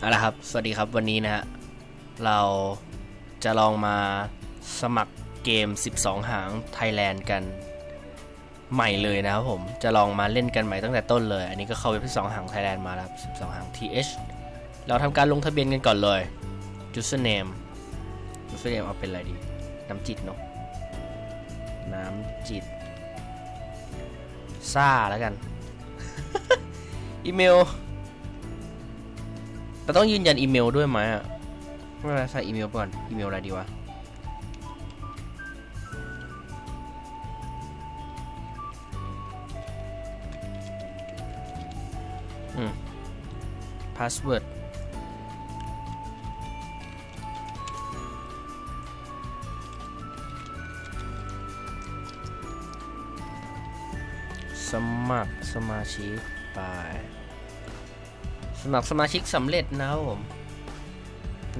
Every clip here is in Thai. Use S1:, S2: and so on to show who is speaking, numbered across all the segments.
S1: เอาละครับ สวัสดีครับวันนี้นะฮะ เราจะลองมาสมัครเกม 12 หางไทยแลนด์กันใหม่เลยนะครับผม จะลองมาเล่นกันใหม่ตั้งแต่ต้นเลย อันนี้ก็เข้าเว็บ12 หางไทยแลนด์มาแล้วครับ12 หาง th เราทำการลงทะเบียนกันก่อนเลย username username เอาเป็นอะไรดี น้ำจิตเนาะ น้ำจิตซ่าแล้วกัน อีเมล เราต้องยืนยันอีเมลด้วยไหมอะไม่เป็นไรใส่อีเมลก่อน อีเมลอะไรดีวะ อืม พาสเวิร์ดสมัครสมาชิกไป สมัครสมาชิกสำเร็จนะครับผม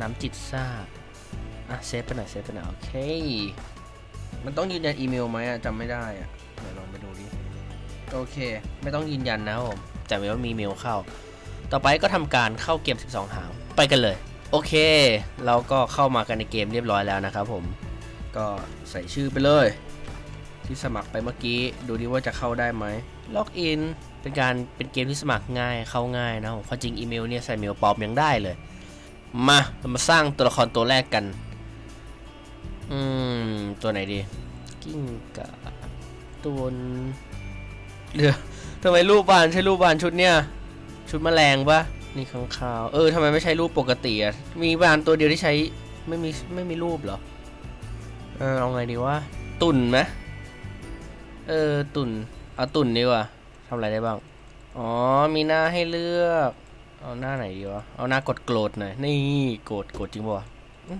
S1: น้ำจิตซาอะเซฟไปหน่อยเซฟไปหน่อยโอเค มันต้องยืนยันอีเมลไหมอะจำไม่ได้อะเดี๋ยวลองไปดูดิโอเค ไม่ต้องยืนยันนะครับผมแต่ว่ามีเมลเข้า ต่อไปก็ทำการเข้าเกม 12 หางไปกันเลย โอเค เราก็เข้ามากันในเกมเรียบร้อยแล้วนะครับผมก็ใส่ชื่อไปเลย ที่สมัครไปเมื่อกี้ดูดิว่าจะเข้าได้ไหมล็อกอิน เป็นการเป็นเกมที่สมัครง่ายเข้าง่ายนะผมความจริงอีเมลเนี่ยใส่เมลปลอมยังได้เลย มาเรามาสร้างตัวละครตัวแรกกัน อืม ตัวไหนดี กิ้งกะตัวเดี๋ยวทำไมรูปบานใช่รูปบานชุดเนี่ย ชุดแมลงปะนี่ข้างคาว เออทำไมไม่ใช้รูปปกติอะมีบานตัวเดียวที่ใช้ไม่มีไม่มีรูปเหรอ เออเอาไงดีวะตุ่นไหมเออตุ่นเอาตุ่นดีกว่า ทำอะไรได้บ้าง อ๋อ มีหน้าให้เลือก เอาหน้าไหนดีวะ เอาหน้ากดโกรธหน่อย นี่โกรธโกรธจริงปะ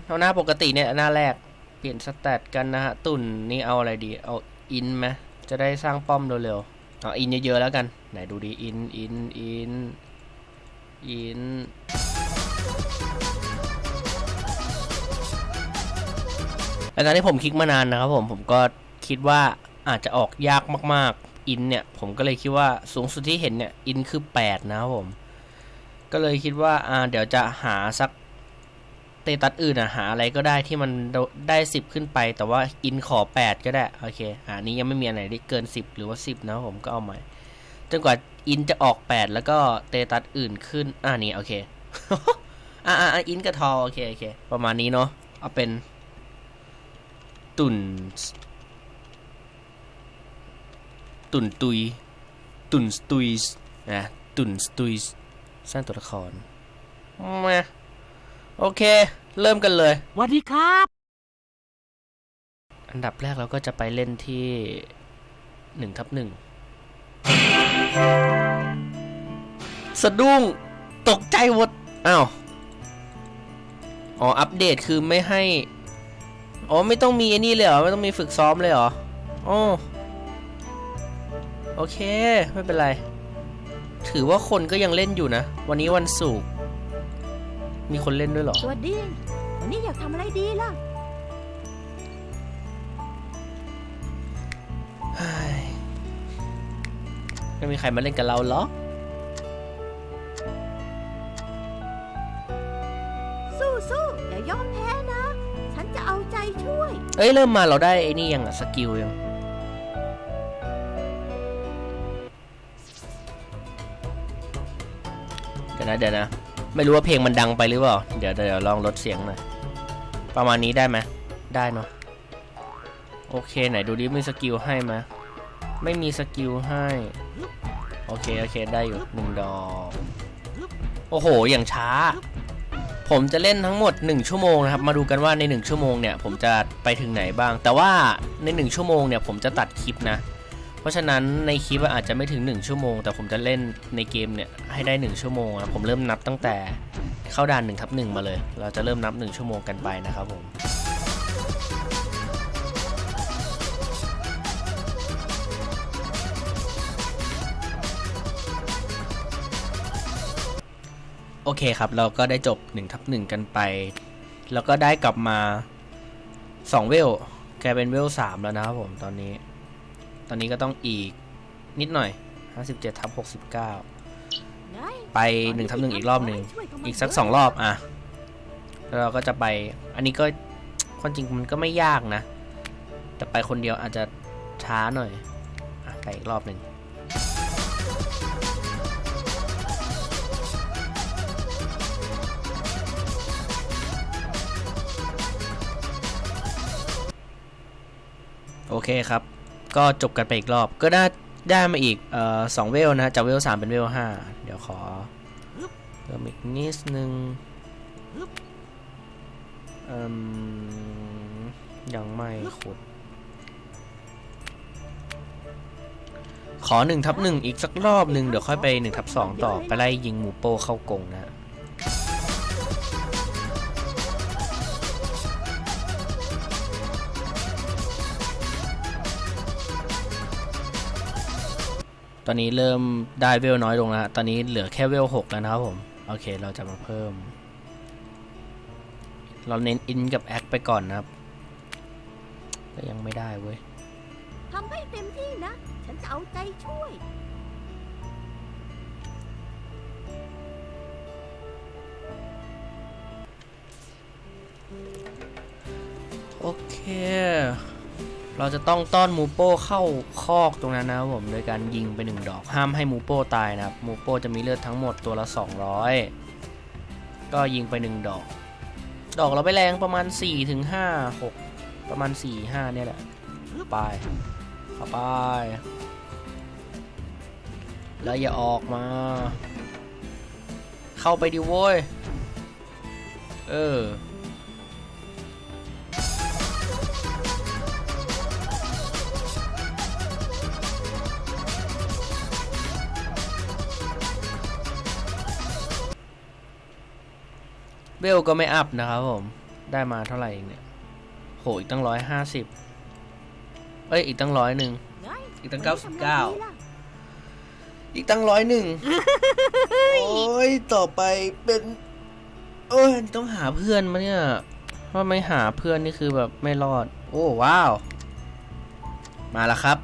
S1: เอาหน้าปกติเนี่ยหน้าแรก เปลี่ยนสแตทกันนะฮะ ตุ่นนี่เอาอะไรดี เอาอินไหมจะได้สร้างป้อมเร็วๆ เอาอินเยอะๆแล้วกัน ไหนดูดีอิน อิน อิน อินแต่ตอนที่ผมคลิกมานานนะครับผม ผมก็คิดว่าอาจจะออกยากมากๆ อินเนี่ย ผมก็เลยคิดว่าสูงสุดที่เห็นเนี่ยอินคือ 8 นะครับผม ก็เลยคิดว่าอ่าเดี๋ยวจะหาสักเตตัสอื่นอะหาอะไรก็ได้ที่มันได้ 10 ขึ้นไป แต่ว่าอินขอ 8 ก็ได้ โอเคอ่านี้ยังไม่มีอันไหนที่เกิน 10 หรือว่า 10 นะครับผมก็เอาใหม่จนกว่าอินจะออก 8 แล้วก็เตตัสอื่นขึ้น อ่านี่โอเคอ่าอ่าอินกับทอโอเคโอเคประมาณนี้เนาะเอาเป็นตุ่น ตุ่นตุย ตุ่นสตุยส์นะตุ่นสตุยส์สร้างตัวละครมาโอเค เริ่มกันเลย
S2: สวัสดีครับ
S1: อันดับแรกเราก็จะไปเล่นที่หนึ่งทับหนึ่งสะดุ้งตกใจหมดอ้าวอ๋อ อัปเดตคือไม่ให้ อ๋อ ไม่ต้องมีไอ้นี่เลยเหรอ ไม่ต้องมีฝึกซ้อมเลยเหรอ อ๋อ โอเค ไม่เป็นไร ถือว่าคนก็ยังเล่นอยู่นะ วันนี้วันศุกร์มีคนเล่นด้วยเหรอ
S2: สวัสดี วันนี้อยากทำอะไรดีล่ะ
S1: เฮ้ยไม่มีใครมาเล่นกับเราหรอก
S2: สู้สู้อย่ายอมแพ้นะ ฉันจะเอาใจช่วย
S1: เอ้ย เริ่มมาเราได้ไอ้นี่ยังอะสกิลยัง ดี๋ยวนะเดี๋ยวนะ ไม่รู้ว่าเพลงมันดังไปหรือเปล่า เดี๋ยวเดี๋ยวลองลดเสียงหน่อย ประมาณนี้ได้ไหมได้เนาะ โอเคไหนดูดิมีสกิลให้ไหมไม่มีสกิลให้ โอเคโอเคได้อยู่หนึ่งดอก โอ้โห อย่างช้า ผมจะเล่นทั้งหมด 1 ชั่วโมงนะครับ มาดูกันว่าใน 1 ชั่วโมงเนี่ย ผมจะไปถึงไหนบ้าง แต่ว่าใน 1 ชั่วโมงเนี่ยผมจะตัดคลิปนะ เพราะฉะนั้นในคลิปอาจจะไม่ถึง 1 ชั่วโมง แต่ผมจะเล่นในเกมเนี่ยให้ได้ 1 ชั่วโมงอะผมเริ่มนับตั้งแต่เข้าด่าน1ทับ1มาเลย เราจะเริ่มนับ 1 ชั่วโมงกันไปนะครับผมโอเคครับเราก็ได้จบ1ทับ1กันไป แล้วก็ได้กลับมา 2 เวลกลายเป็นเวล3แล้วนะครับผมตอนนี้ ตอนนี้ก็ต้องอีกนิดหน่อย 57ทับ69
S2: ไง
S1: ไปหนึ่งทับหนึ่งอีกรอบหนึ่ง อีกสักสองรอบอะแล้วเราก็จะไป อันนี้ก็ความจริงมันก็ไม่ยากนะ แต่ไปคนเดียวอาจจะช้าหน่อยอะไปอีกรอบหนึ่งโอเคครับ ก็จบกันไปอีกรอบ ก็ได้ได้มาอีกเอ่อสองเวลนะจากเวลสามเป็นเวลห้าเดี๋ยวขอเพิ่มอีกนิดนึงอืมยังไม่ขุด ขอหนึ่งทับหนึ่งอีกสักรอบหนึ่งเดี๋ยวค่อยไปหนึ่งทับสองต่อไปไล่ยิงหมูโป้เข้ากงนะ อนนี้เริ่มได้เวลน้อยลงแล้วตอนนี้เหลือแค่เวลหกแล้วนะครับผม โอเคเราจะมาเพิ่ม เราเน้นอินกับแอคไปก่อนนะครับ ก็ยังไม่ได้เว้ย
S2: ทำให้เต็มที่นะ ฉันจะเอาใจช่วย
S1: โอเค เราจะต้องต้อนมูโป้เข้าคอกตรงนั้นนะครับผมโดยการยิงไปหนึ่งดอกห้ามให้มูโป้ตายนะครับมูโป้จะมีเลือดทั้งหมดตัวละ 200 ก็ยิงไปหนึ่งดอก ดอกเราไปแรงประมาณ 4 ถึง 5 6 ประมาณ 4 5 เนี่ยแหละไปเข้าไป แล้วอย่าออกมา เข้าไปดิโว้ย เออ เวลก็ไม่อัพนะครับผม ได้มาเท่าไหร่เองเนี่ย โห อีกตั้งร้อยห้าสิบเอ้ย อีกตั้งร้อยหนึ่ง
S2: ไง
S1: อีกตั้ง
S2: วัน
S1: เก้า
S2: นี้
S1: สิบ
S2: ทำไง
S1: เก้า
S2: ดีล่ะ
S1: อีกตั้งร้อยหนึ่ง โอ้ย ต่อไปเป็น โอ้ย ต้องหาเพื่อนมาเนี่ยถ้าไม่หาเพื่อนนี่คือแบบไม่รอด โอ้ว้าว มาแล้วครับ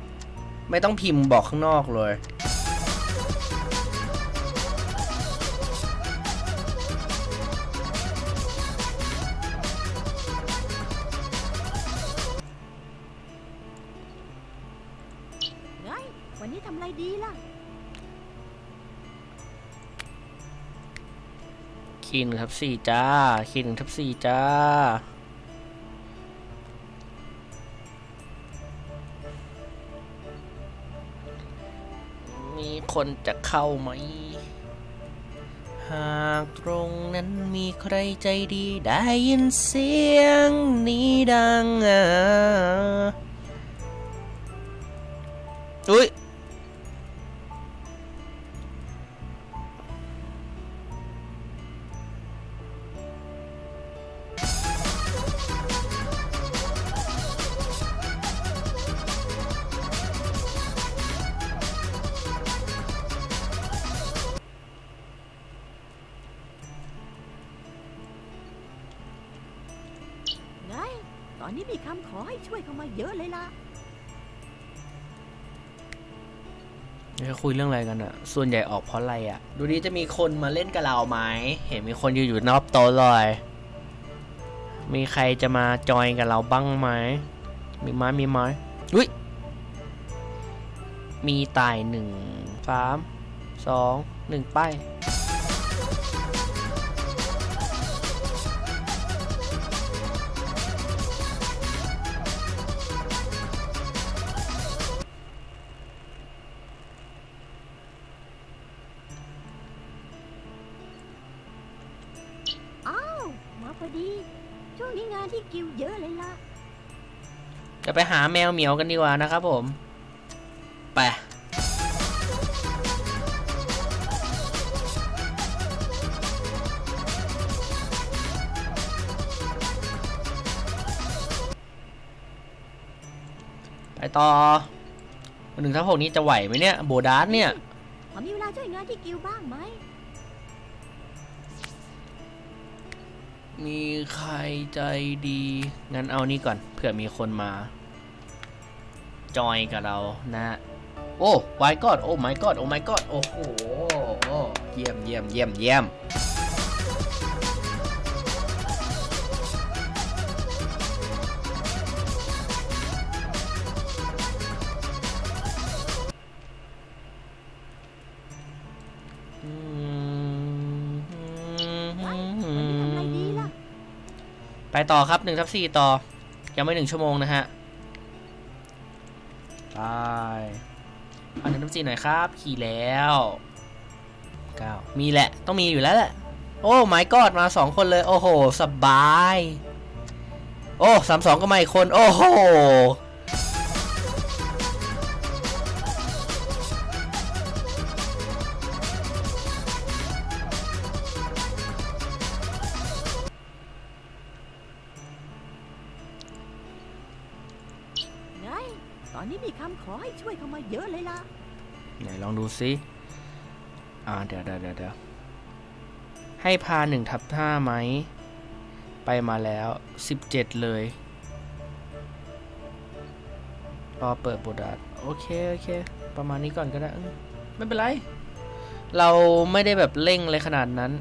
S1: ไม่ต้องพิมพ์บอกข้างนอกเลย คีหนึ่งทับสี่จ้าคีหนึ่งทับสี่จ้า มีคนจะเข้าไหม หากตรงนั้นมีใครใจดีได้ยินเสียงนี้ดังอะอุ้ย
S2: อนนี้มีคำขอให้ช่วยเข้ามาเยอะเลยล่ะ
S1: นี่เขาคุยเรื่องอะไรกันอะส่วนใหญ่ออกเพราะอะไรอะดูนี้จะมีคนมาเล่นกับเราไหม เห็นมีคนยืนอยู่นอกโต๊ะเลย มีใครจะมาจอยกับเราบ้างไหม มีไหมมีไหมอุ้ย มีตายหนึ่งสามสองหนึ่งไปา
S2: นที่กิวเยอะเลยล่ะ
S1: จะไปหาแมวเหมียวกันดีกว่านะครับผม ไป ไปต่อหนึ่งทับหกนี้จะไหวไหมเนี่ย โบดาสเนี่ย
S2: พอมีเวลาช่วยงานที่กิวบ้างไหม
S1: มีใครใจดี งั้นเอานี่ก่อน เผื่อมีคนมา จอยกับเรานะ โอ้ my god โอ้ my god โอ้ my god โอ้โหเยี่ยมเยี่ยมเยี่ยมเยี่ยมอืม
S2: ไป
S1: ต่อครับ1ทับ4ต่อ ยังไม่หนึ่งชั่วโมงนะฮะไปเอาหนึ่งทับ4หน่อยครับ ขี่แล้วเก้ามีแหละ ต้องมีอยู่แล้วแหละ โอ้ไม้กอดมาสองคนเลย โอ้โห สบาย โอ้สามสองก็มาอีกคน โอ้โห
S2: นนี้มีคำขอให้ช่วยเข้ามาเยอะเลยล่ะ
S1: ไหนลองดูซิ อ่าเดี๋ยวเดี๋ยวเดี๋ยวให้พาหนึ่งทับห้าไหม ไปมาแล้วสิบเจ็ดเลย รอเปิดโบดัสโอเค โอเค ประมาณนี้ก่อนก็ได้ ไม่เป็นไร เราไม่ได้แบบเร่งเลยขนาดนั้น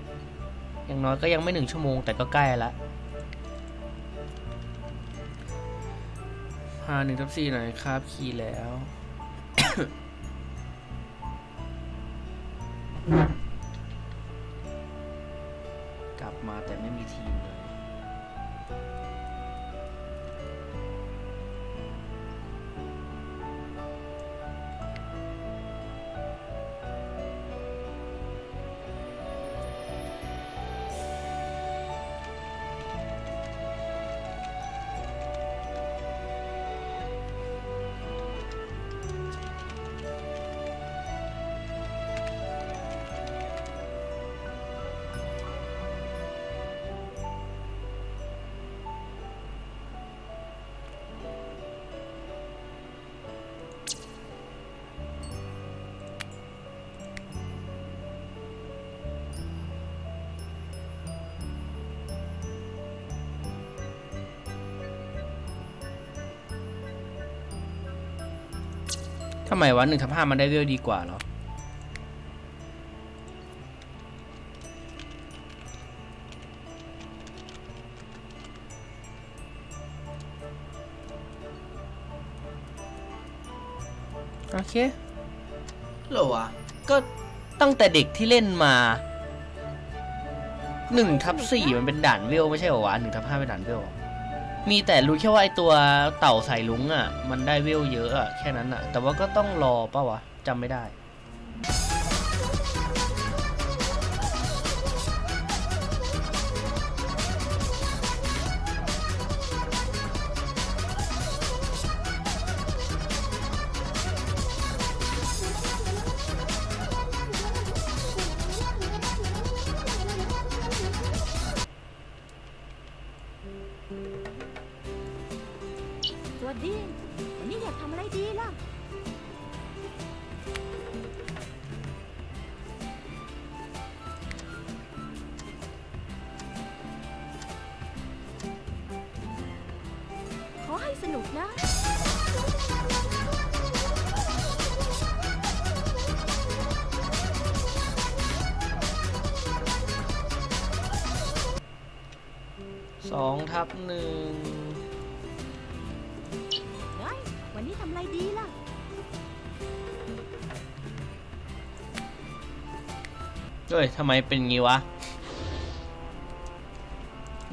S1: อย่างน้อยก็ยังไม่หนึ่งชั่วโมงแต่ก็ใกล้ละ พาหนึ่งทับสี่หน่อยครับขี่แล้ว ทำไมวะหนึ่งทับห้ามันได้เวลดีกว่าเหรอ โอเคหรอวะ ก็ตั้งแต่เด็กที่เล่นมาหนึ่งทับสี่มันเป็นด่านเวลไม่ใช่เหรอวะหนึ่งทับห้าเป็นด่านเวลเหรอ มีแต่รู้แค่ว่าไอตัวเต่าสายลุงอะ มันได้เวลเยอะอะแค่นั้นอะ แต่ว่าก็ต้องรอป่าวะจำไม่ได้
S2: สนุกนะ
S1: สองทับหนึ่ง
S2: ไงวันนี้ทำอะไรดีล่ะ
S1: เฮ้ยทำไมเป็นงี้วะ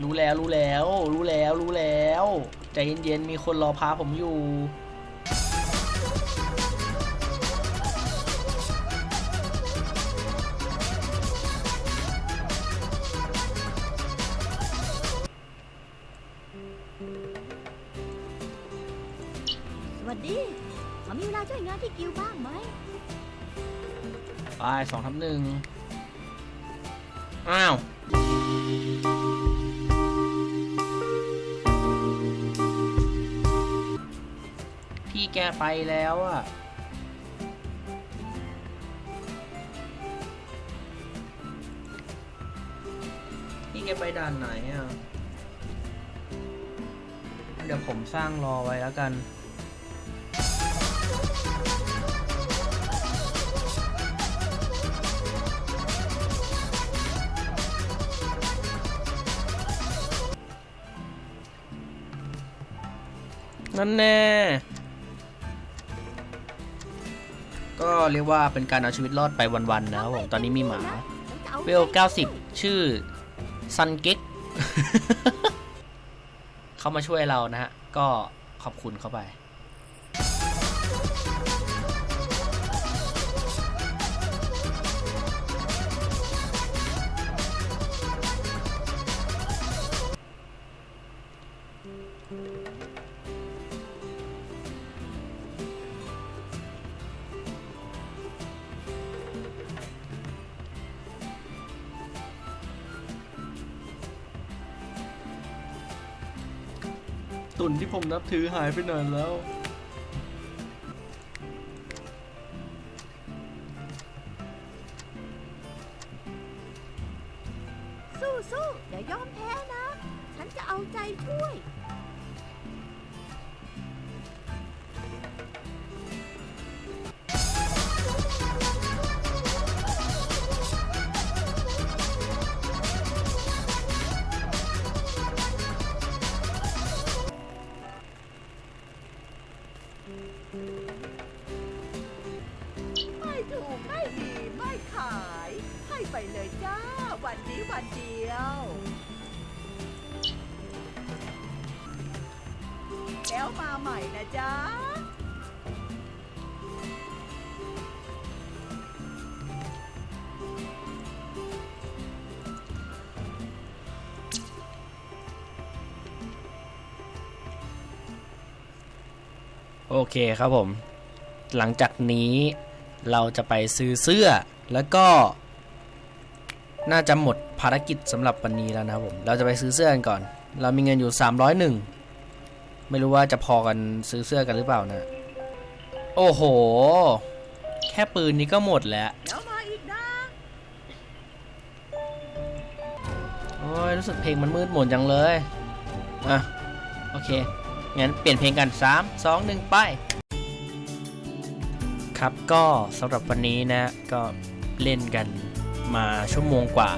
S1: รู้แล้วรู้แล้ว รู้แล้วรู้แล้ว ใจเย็นๆ มีคนรอพาผมอยู่
S2: สวัสดีขอมีเวลาช่วยงานที่กิวบ้างไหม
S1: ไปสองทับหนึ่งอ้าว แกไปแล้วอะนี่แกไปด่านไหนอะเดี๋ยวผมสร้างรอไว้แล้วกันนั่นแน่ เรียกว่าเป็นการเอาชีวิตรอดไปวันๆนะครับผมตอนนี้มีหมา
S2: ฉันจะอา
S1: เวล90 ชื่อซันเก็กเขามาช่วยเรานะฮะ ก็ขอบคุณเข้าไป ตุนที่ผมนับถือหายไปนานแล้ว
S3: เดียว แล้วมาใหม่นะจ๊ะ
S1: โอเคครับผม หลังจากนี้เราจะไปซื้อเสื้อแล้วก็ น่าจะหมดภารกิจสำหรับวันนี้แล้วนะครับผม เราจะไปซื้อเสื้อกันก่อน เรามีเงินอยู่ 301 ไม่รู้ว่าจะพอกันซื้อเสื้อกันหรือเปล่านะ โอ้โห แค่ปืนนี้ก็หมดแล้ว
S3: แล้วมาอีกนะ
S1: โอ้ยรู้สึกเพลงมันมืดมนจังเลย อะ โอเค งั้นเปลี่ยนเพลงกัน 3 2 1 ไป ครับก็สำหรับวันนี้นะ ก็เล่นกัน มาชั่วโมงกว่า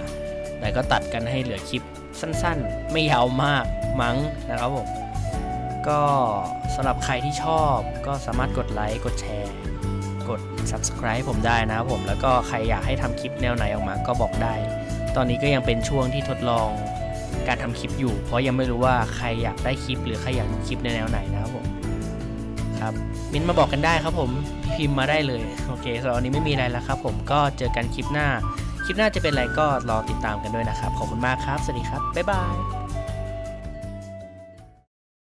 S1: แต่ก็ตัดกันให้เหลือคลิปสั้นๆ ไม่ยาวมากมั้งนะครับผม ก็สำหรับใครที่ชอบก็สามารถกดไลค์กดแชร์ กด subscribe ผมได้นะครับผม แล้วก็ใครอยากให้ทำคลิปแนวไหนออกมาก็บอกได้ ตอนนี้ก็ยังเป็นช่วงที่ทดลองการทำคลิปอยู่ เพราะยังไม่รู้ว่าใครอยากได้คลิป หรือใครอยากดูคลิปในแนวไหนนะครับผมครับมินมาบอกกันได้ครับผมพิมพ์มาได้เลย โอเคสำหรับวันนี้ไม่มีอะไรแล้วครับผมก็เจอกันคลิปหน้า คลิปหน้าจะเป็นอะไรก็รอติดตามกันด้วยนะครับ ขอบคุณมากครับ สวัสดีครับ บ๊ายบาย